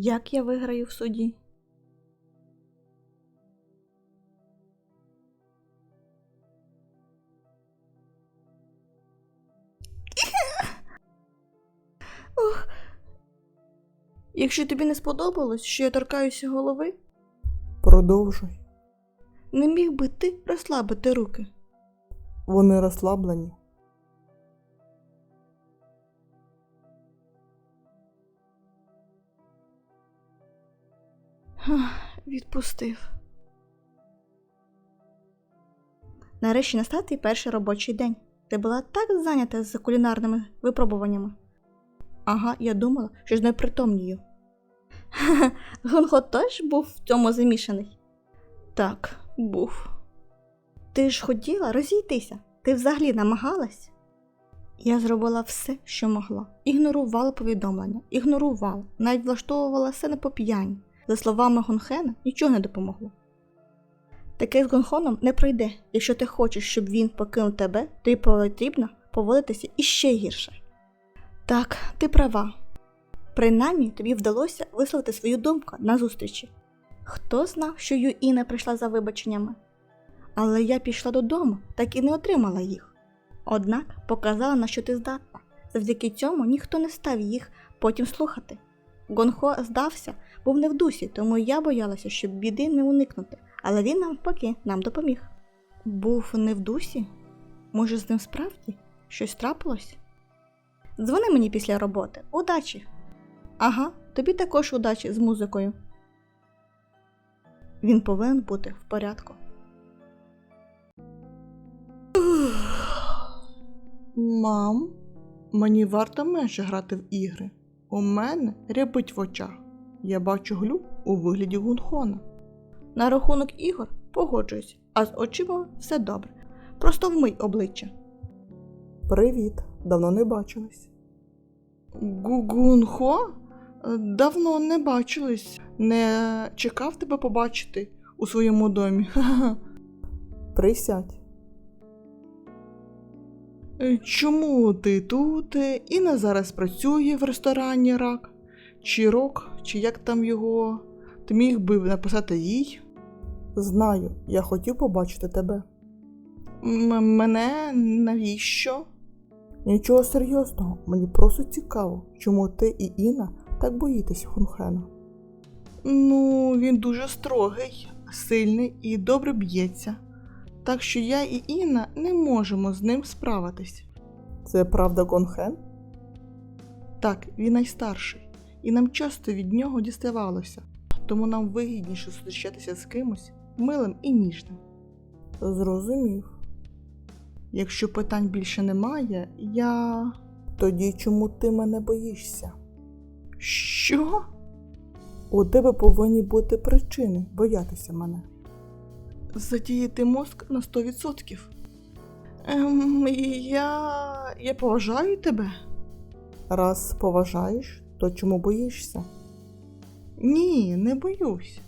Як я виграю в суді? Ох. Якщо тобі не сподобалось, що я торкаюся голови, Продовжуй. не міг би ти розслабити руки. Вони розслаблені. Відпустив. Нарешті настав твій перший робочий день. Ти була так зайнята з кулінарними випробуваннями. Ага, я думала, що з непритомнію. Гонго теж був в цьому замішаний. Так, був. Ти ж хотіла розійтися. Ти взагалі намагалась? Я зробила все, що могла. Ігнорувала повідомлення, ігнорувала, навіть влаштовувала сцени по п'яні. За словами Гонхена, нічого не допомогло. Таке з Гонхоном не пройде. Якщо ти хочеш, щоб він покинув тебе, тобі потрібно поводитися іще гірше. Так, ти права. Принаймні тобі вдалося висловити свою думку на зустрічі. Хто знав, що Юіна прийшла за вибаченнями? Але я пішла додому, так і не отримала їх. Однак показала, на що ти здатна. Завдяки цьому ніхто не став їх потім слухати. Гонхо здався, був не в дусі, тому я боялася, щоб біди не уникнути, але він навпаки нам допоміг. Був не в дусі? Може, з ним справді щось трапилось? Дзвони мені після роботи. Удачі! Ага, тобі також удачі з музикою. Він повинен бути в порядку. Мам, мені варто менше грати в ігри. У мене рябить в очах. Я бачу глюк у вигляді гунхона. На рахунок ігор погоджуюсь, а з очима все добре. Просто вмий обличчя. Привіт, давно не бачились. Гугунхо? Давно не бачились. Не чекав тебе побачити у своєму домі. Присядь. Е, Чому ти тут? Е, Інна зараз працює в ресторані рак? Чи рок, чи як там його? Ти міг би написати їй? Знаю, я хотів побачити тебе. М- мене навіщо? Нічого серйозного, мені просто цікаво, чому ти і Інна так боїтесь Хунхена. Ну, він дуже строгий, сильний і добре б'ється. Так що я і Інна не можемо з ним справитись. Це правда Гонхен? Так, він найстарший, і нам часто від нього діставалося, тому нам вигідніше зустрічатися з кимось милим і ніжним. Зрозумів. Якщо питань більше немає, я. Тоді чому ти мене боїшся? Що? У тебе повинні бути причини боятися мене. Задіяти мозк на 100%. Ем, я. я поважаю тебе. Раз поважаєш, то чому боїшся? Ні, не боюсь.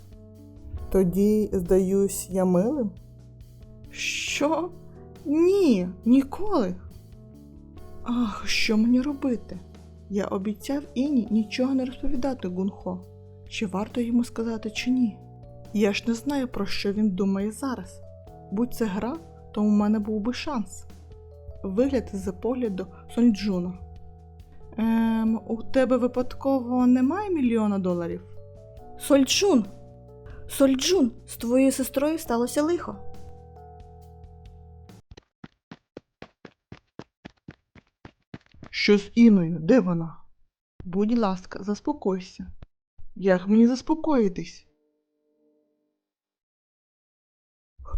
Тоді, здаюсь, я милим? Що? Ні, ніколи. Ах, що мені робити? Я обіцяв Іні нічого не розповідати Гунхо. Чи варто йому сказати, чи ні? Я ж не знаю, про що він думає зараз. Будь це гра, то у мене був би шанс. Вигляд з погляду Сонджуна. Ем, у тебе випадково немає мільйона доларів? Сольджун! Сольджун, з твоєю сестрою сталося лихо. Що з Іною? Де вона? Будь ласка, заспокойся. Як мені заспокоїтись?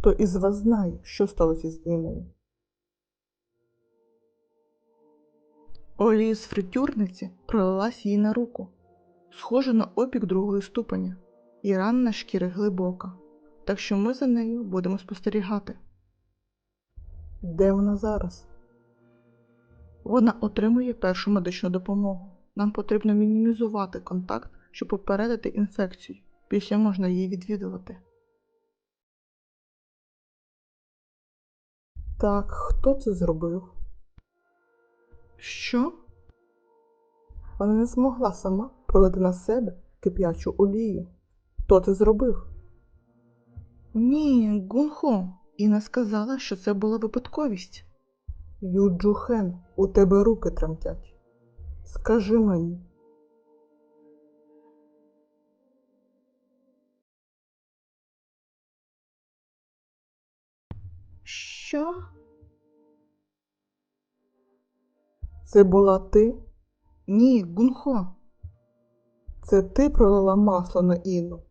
Хто із вас знає, що сталося з Іною? Олія з фритюрниці пролилась їй на руку, схожа на опік другої ступеня, і ранна шкіри глибока, так що ми за нею будемо спостерігати. Де вона зараз? Вона отримує першу медичну допомогу. Нам потрібно мінімізувати контакт, щоб попередити інфекцію. Після можна її відвідувати. Так, хто це зробив? Що? Вона не змогла сама пролити на себе кип'ячу олію. Хто це зробив? Ні, Гунхо. Іна сказала, що це була випадковість. Юджухен, у тебе руки тремтять. Скажи мені. Що? Це була ти? Ні, Гунхо. Це ти пролила масло на Інну.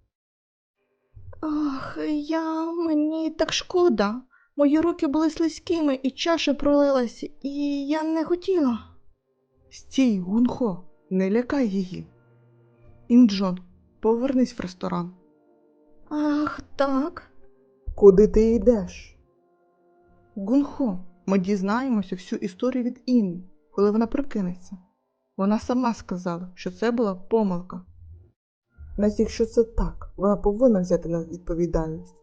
Ах, я мені так шкода. Мої руки були слизькими і чаша пролилась, і я не хотіла. Стій, Гунхо, не лякай її. Інджон, повернись в ресторан. Ах, так. Куди ти йдеш? Гунхо, ми дізнаємося всю історію від Інни, коли вона прокинеться. Вона сама сказала, що це була помилка. Навіть якщо це так, вона повинна взяти на відповідальність.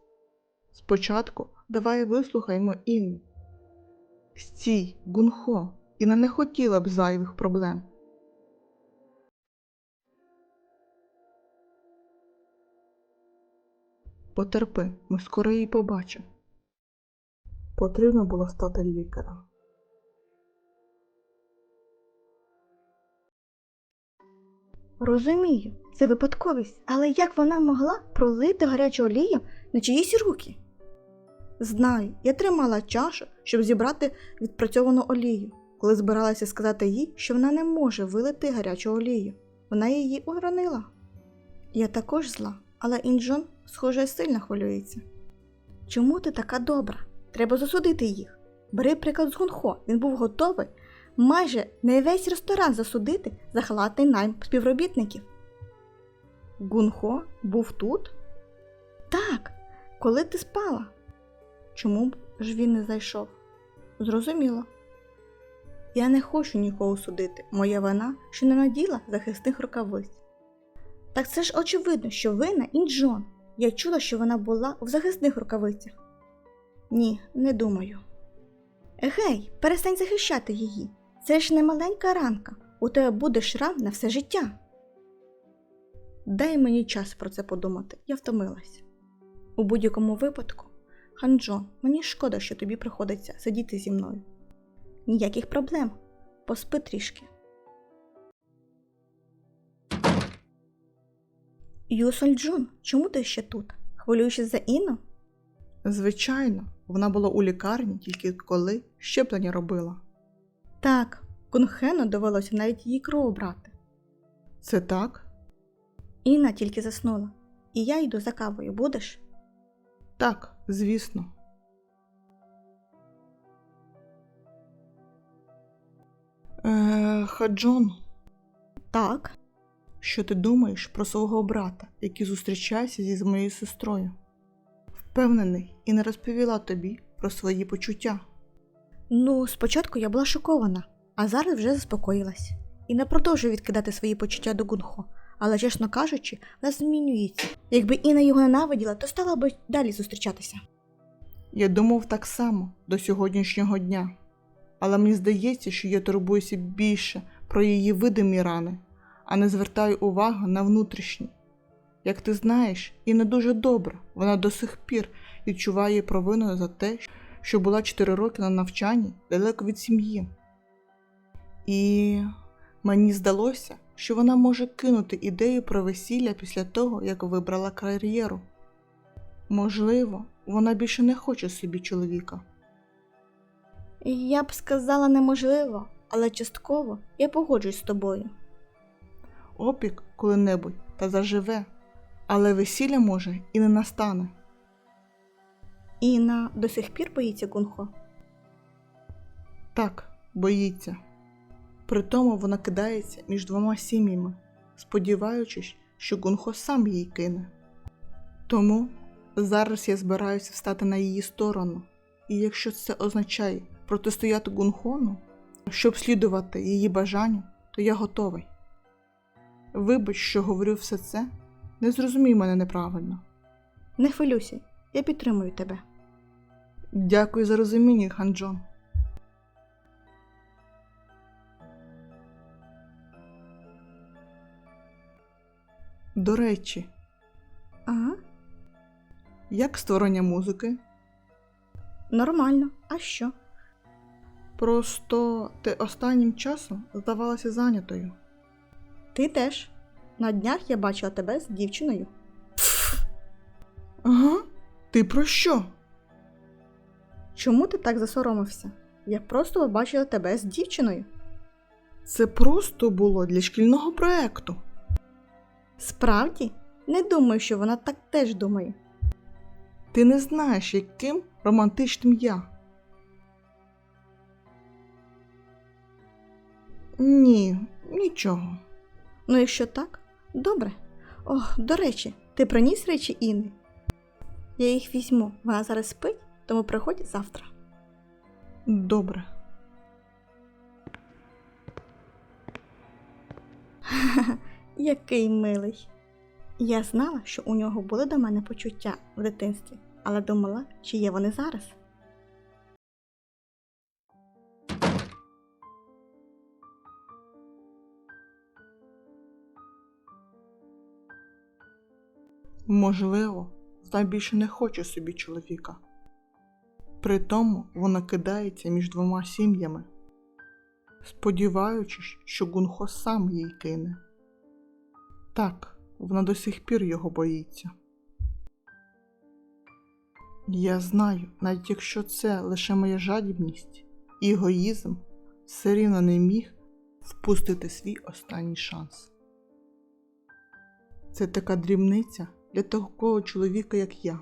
Спочатку давай вислухаймо Інну. Стій, Гунхо, Інна не хотіла б зайвих проблем. Потерпи, ми скоро її побачимо. Потрібно було стати лікарем. Розумію, це випадковість, але як вона могла пролити гарячу олію на чиїсь руки? Знаю, я тримала чашу, щоб зібрати відпрацьовану олію, коли збиралася сказати їй, що вона не може вилити гарячу олію. Вона її уронила. Я також зла, але Інджон, схоже, сильно хвилюється. Чому ти така добра? Треба засудити їх. Бери приклад з Гунхо, він був готовий майже не весь ресторан засудити за халатний найм співробітників. Гунхо був тут? Так, коли ти спала. Чому б ж він не зайшов? Зрозуміло. Я не хочу нікого судити. Моя вина, що не наділа захисних рукавиць. Так це ж очевидно, що вина Інджон. Я чула, що вона була в захисних рукавицях. Ні, не думаю. Гей, перестань захищати її. Це ж не маленька ранка. У тебе буде шрам на все життя. Дай мені час про це подумати, я втомилась. У будь-якому випадку, Ханджо, мені шкода, що тобі приходиться сидіти зі мною. Ніяких проблем. Поспи трішки. Юсоль Джун, чому ти ще тут? Хвилюєшся за Інну? Звичайно, вона була у лікарні тільки коли щеплення робила. Так, Кунхену довелося навіть її кров брати. Це так? Інна тільки заснула. І я йду за кавою, будеш? Так, звісно. Е, Хаджон, Так. що ти думаєш про свого брата, який зустрічається зі з моєю сестрою? Впевнений і не розповіла тобі про свої почуття. Ну, спочатку я була шокована, а зараз вже заспокоїлась. І не продовжую відкидати свої почуття до Гунхо, але, чесно кажучи, не змінюється. Якби Інна його ненавиділа, то стала б далі зустрічатися. Я думав так само до сьогоднішнього дня, але мені здається, що я турбуюся більше про її видимі рани, а не звертаю увагу на внутрішні. Як ти знаєш, і не дуже добре, вона до сих пір відчуває провину за те, що була 4 роки на навчанні далеко від сім'ї. І мені здалося, що вона може кинути ідею про весілля після того, як вибрала кар'єру. Можливо, вона більше не хоче собі чоловіка. Я б сказала неможливо, але частково я погоджуюсь з тобою. Опік коли-небудь та заживе, але весілля може і не настане. Інна до сих пір боїться Гунхо. Так, боїться. Притому вона кидається між двома сім'ями, сподіваючись, що Гунхо сам її кине. Тому зараз я збираюся встати на її сторону, і якщо це означає протистояти Гунхону, щоб слідувати її бажанню, то я готовий. Вибач, що говорю все це, не зрозумій мене неправильно. Не хвилюйся, я підтримую тебе. Дякую за розуміння, Ханджон. До речі, Ага, як створення музики? нормально. А що? Просто ти останнім часом здавалася зайнятою. Ти теж. На днях я бачила тебе з дівчиною. Ага. Ти про що? Чому ти так засоромився? Я просто побачила тебе з дівчиною. Це просто було для шкільного проекту. Справді? Не думаю, що вона так теж думає. Ти не знаєш, яким романтичним я. Ні, нічого. Ну, якщо так, добре. Ох, до речі, ти приніс речі Інни? Я їх візьму. Вона зараз спить, тому приходь завтра. Добре. Який милий. Я знала, що у нього були до мене почуття в дитинстві, але думала, чи є вони зараз. Можливо, вона більше не хоче собі чоловіка. При тому вона кидається між двома сім'ями, сподіваючись, що Гунхо сам їй кине. Так, вона до сих пір його боїться. Я знаю, навіть якщо це лише моя жадібність егоїзм, все рівно не міг впустити свій останній шанс. Це така дрібниця для такого чоловіка, як я.